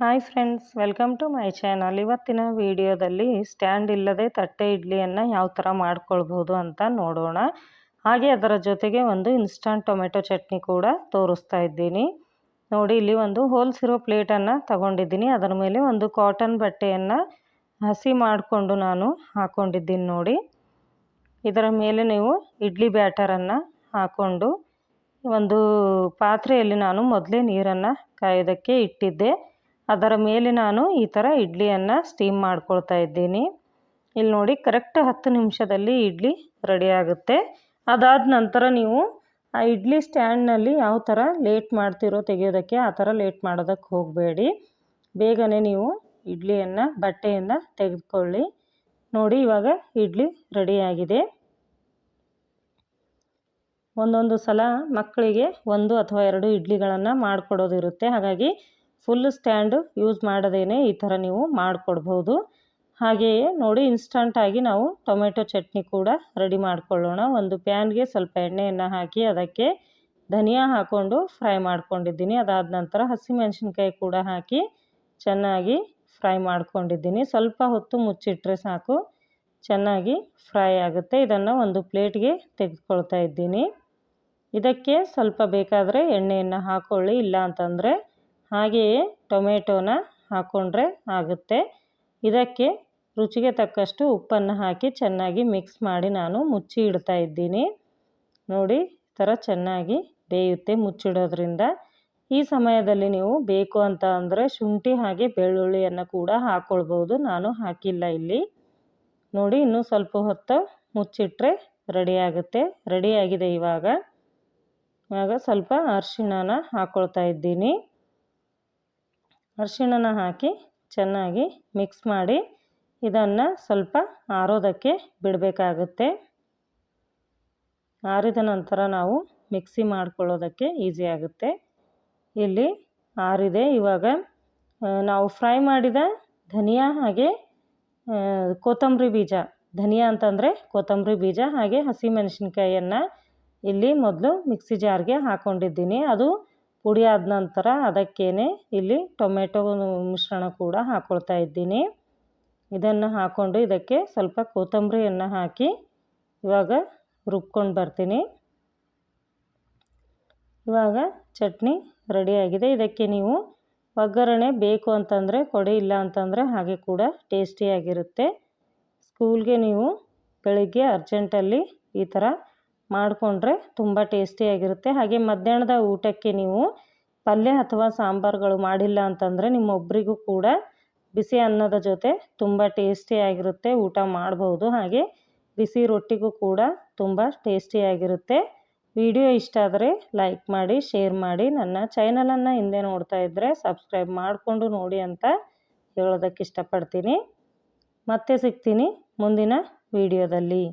Hi friends, welcome to my channel. ಇವತ್ತಿನ ವಿಡಿಯೋದಲ್ಲಿ stand ಇಲ್ಲದೆ ತಟ್ಟೆ ಇಡ್ಲಿಯನ್ನು ಯಾವ ಥರ ಮಾಡ್ಕೊಳ್ಬೋದು ಅಂತ ನೋಡೋಣ. ಹಾಗೆ ಅದರ ಜೊತೆಗೆ ಒಂದು ಇನ್ಸ್ಟಂಟ್ ಟೊಮೆಟೊ ಚಟ್ನಿ ಕೂಡ ತೋರಿಸ್ತಾ ಇದ್ದೀನಿ. ನೋಡಿ, ಇಲ್ಲಿ ಒಂದು ಹೋಲ್ಸಿರೋ ಪ್ಲೇಟನ್ನು ತಗೊಂಡಿದ್ದೀನಿ. ಅದರ ಮೇಲೆ ಒಂದು ಕಾಟನ್ ಬಟ್ಟೆಯನ್ನು ಹಸಿ ಮಾಡಿಕೊಂಡು ನಾನು ಹಾಕ್ಕೊಂಡಿದ್ದೀನಿ ನೋಡಿ. ಇದರ ಮೇಲೆ ನೀವು ಇಡ್ಲಿ ಬ್ಯಾಟರನ್ನು ಹಾಕ್ಕೊಂಡು ಒಂದು ಪಾತ್ರೆಯಲ್ಲಿ ನಾನು ಮೊದಲೇ ನೀರನ್ನು ಕಾಯೋದಕ್ಕೆ ಇಟ್ಟಿದ್ದೆ. ಅದರ ಮೇಲೆ ನಾನು ಈ ಥರ ಇಡ್ಲಿಯನ್ನು ಸ್ಟೀಮ್ ಮಾಡ್ಕೊಳ್ತಾ ಇದ್ದೀನಿ. ಇಲ್ಲಿ ನೋಡಿ ಕರೆಕ್ಟ್ ಹತ್ತು ನಿಮಿಷದಲ್ಲಿ ಇಡ್ಲಿ ರೆಡಿ ಆಗುತ್ತೆ. ಅದಾದ ನಂತರ ನೀವು ಆ ಇಡ್ಲಿ ಸ್ಟ್ಯಾಂಡ್ನಲ್ಲಿ ಯಾವ ಥರ ಲೇಟ್ ಮಾಡ್ತಿರೋ ತೆಗೆಯೋದಕ್ಕೆ ಆ ಥರ ಲೇಟ್ ಮಾಡೋದಕ್ಕೆ ಹೋಗಬೇಡಿ. ಬೇಗನೆ ನೀವು ಇಡ್ಲಿಯನ್ನು ಬಟ್ಟೆಯಿಂದ ತೆಗೆದುಕೊಳ್ಳಿ. ನೋಡಿ ಇವಾಗ ಇಡ್ಲಿ ರೆಡಿಯಾಗಿದೆ ಒಂದೊಂದು ಸಲ ಮಕ್ಕಳಿಗೆ ಒಂದು ಅಥವಾ ಎರಡು ಇಡ್ಲಿಗಳನ್ನು ಮಾಡಿಕೊಡೋದಿರುತ್ತೆ. ಹಾಗಾಗಿ ಫುಲ್ ಸ್ಟ್ಯಾಂಡು ಯೂಸ್ ಮಾಡದೇನೆ ಈ ಥರ ನೀವು ಮಾಡಿಕೊಡ್ಬೋದು. ಹಾಗೆಯೇ ನೋಡಿ ಇನ್ಸ್ಟಂಟಾಗಿ ನಾವು ಟೊಮೆಟೊ ಚಟ್ನಿ ಕೂಡ ರೆಡಿ ಮಾಡಿಕೊಳ್ಳೋಣ. ಒಂದು ಪ್ಯಾನ್ಗೆ ಸ್ವಲ್ಪ ಎಣ್ಣೆಯನ್ನು ಹಾಕಿ ಅದಕ್ಕೆ ಧನಿಯಾ ಹಾಕ್ಕೊಂಡು ಫ್ರೈ ಮಾಡ್ಕೊಂಡಿದ್ದೀನಿ. ಅದಾದ ನಂತರ ಹಸಿಮೆಣಸಿನ್ಕಾಯಿ ಕೂಡ ಹಾಕಿ ಚೆನ್ನಾಗಿ ಫ್ರೈ ಮಾಡ್ಕೊಂಡಿದ್ದೀನಿ. ಸ್ವಲ್ಪ ಹೊತ್ತು ಮುಚ್ಚಿಟ್ಟರೆ ಸಾಕು. ಚೆನ್ನಾಗಿ ಫ್ರೈ ಆಗುತ್ತೆ. ಇದನ್ನು ಒಂದು ಪ್ಲೇಟ್ಗೆ ತೆಗೆದುಕೊಳ್ತಾ ಇದ್ದೀನಿ. ಇದಕ್ಕೆ ಸ್ವಲ್ಪ ಬೇಕಾದರೆ ಎಣ್ಣೆಯನ್ನು ಹಾಕ್ಕೊಳ್ಳಿ ಇಲ್ಲ ಅಂತಂದರೆ ಹಾಗೆಯೇ ಟೊಮೆಟೋನ ಹಾಕ್ಕೊಂಡ್ರೆ ಆಗುತ್ತೆ. ಇದಕ್ಕೆ ರುಚಿಗೆ ತಕ್ಕಷ್ಟು ಉಪ್ಪನ್ನು ಹಾಕಿ ಚೆನ್ನಾಗಿ ಮಿಕ್ಸ್ ಮಾಡಿ ನಾನು ಮುಚ್ಚಿ ಇಡ್ತಾ ಇದ್ದೀನಿ. ನೋಡಿ ಥರ ಚೆನ್ನಾಗಿ ಬೇಯುತ್ತೆ ಮುಚ್ಚಿಡೋದ್ರಿಂದ. ಈ ಸಮಯದಲ್ಲಿ ನೀವು ಬೇಕು ಅಂತ ಅಂದರೆ ಶುಂಠಿ ಹಾಗೆ ಬೆಳ್ಳುಳ್ಳಿಯನ್ನು ಕೂಡ ಹಾಕ್ಕೊಳ್ಬೋದು ನಾನು ಹಾಕಿಲ್ಲ ಇಲ್ಲಿ. ನೋಡಿ, ಇನ್ನೂ ಸ್ವಲ್ಪ ಹೊತ್ತು ಮುಚ್ಚಿಟ್ರೆ ರೆಡಿಯಾಗುತ್ತೆ ರೆಡಿಯಾಗಿದೆ ಇವಾಗ. ಇವಾಗ ಸ್ವಲ್ಪ ಅರಿಶಿಣನ ಹಾಕ್ಕೊಳ್ತಾ ಇದ್ದೀನಿ. ಅರಿಶಿಣನ ಹಾಕಿ ಚೆನ್ನಾಗಿ ಮಿಕ್ಸ್ ಮಾಡಿ ಇದನ್ನು ಸ್ವಲ್ಪ ಆರೋದಕ್ಕೆ ಬಿಡಬೇಕಾಗುತ್ತೆ. ಆರಿದ ನಂತರ ನಾವು ಮಿಕ್ಸಿ ಮಾಡ್ಕೊಳ್ಳೋದಕ್ಕೆ ಈಸಿ ಆಗುತ್ತೆ. ಇಲ್ಲಿ ಆರಿದೆ ಇವಾಗ ನಾವು ಫ್ರೈ ಮಾಡಿದ ಧನಿಯಾ ಹಾಗೆ ಕೊತ್ತಂಬರಿ ಬೀಜ. ಧನಿಯಾ ಅಂತಂದರೆ ಕೊತ್ತಂಬರಿ ಬೀಜ ಹಾಗೆ ಹಸಿಮೆಣಸಿನ್ಕಾಯಿಯನ್ನು ಇಲ್ಲಿ ಮೊದಲು ಮಿಕ್ಸಿ ಜಾರ್ಗೆ ಹಾಕ್ಕೊಂಡಿದ್ದೀನಿ ಅದು ಪುಡಿ ಆದ ನಂತರ ಅದಕ್ಕೇ ಇಲ್ಲಿ ಟೊಮೆಟೊ ಮಿಶ್ರಣ ಕೂಡ ಹಾಕ್ಕೊಳ್ತಾ ಇದ್ದೀನಿ. ಇದನ್ನು ಹಾಕ್ಕೊಂಡು ಇದಕ್ಕೆ ಸ್ವಲ್ಪ ಕೊತ್ತಂಬರಿಯನ್ನು ಹಾಕಿ ಇವಾಗ ರುಬ್ಕೊಂಡು ಬರ್ತೀನಿ. ಇವಾಗ ಚಟ್ನಿ ರೆಡಿಯಾಗಿದೆ ಇದಕ್ಕೆ ನೀವು ಒಗ್ಗರಣೆ ಬೇಕು ಅಂತಂದರೆ, ಕೊಡಿ ಇಲ್ಲ ಅಂತಂದರೆ ಹಾಗೆ ಕೂಡ ಟೇಸ್ಟಿಯಾಗಿರುತ್ತೆ. ಸ್ಕೂಲ್ಗೆ ನೀವು ಬೆಳಿಗ್ಗೆ ಅರ್ಜೆಂಟಲ್ಲಿ ಈ ಥರ ಮಾಡಿಕೊಂಡ್ರೆ ತುಂಬ ಟೇಸ್ಟಿಯಾಗಿರುತ್ತೆ ಹಾಗೆ ಮಧ್ಯಾಹ್ನದ ಊಟಕ್ಕೆ ನೀವು ಪಲ್ಯ ಅಥವಾ ಸಾಂಬಾರುಗಳು ಮಾಡಿಲ್ಲ ಅಂತಂದರೆ ನಿಮ್ಮೊಬ್ಬರಿಗೂ ಕೂಡ ಬಿಸಿ ಅನ್ನದ ಜೊತೆ ತುಂಬ ಟೇಸ್ಟಿಯಾಗಿರುತ್ತೆ ಊಟ ಮಾಡಬಹುದು ಹಾಗೆ ಬಿಸಿ ರೊಟ್ಟಿಗೂ ಕೂಡ ತುಂಬ ಟೇಸ್ಟಿಯಾಗಿರುತ್ತೆ ವಿಡಿಯೋ ಇಷ್ಟ ಆದರೆ ಲೈಕ್ ಮಾಡಿ, ಶೇರ್ ಮಾಡಿ. ನನ್ನ ಚಾನಲನ್ನು ಹಿಂದೆ ನೋಡ್ತಾ ಇದ್ದರೆ ಸಬ್ಸ್ಕ್ರೈಬ್ ಮಾಡಿಕೊಂಡು ನೋಡಿ ಅಂತ ಹೇಳೋದಕ್ಕೆ ಇಷ್ಟಪಡ್ತೀನಿ. ಮತ್ತೆ ಸಿಗ್ತೀನಿ ಮುಂದಿನ ವಿಡಿಯೋದಲ್ಲಿ.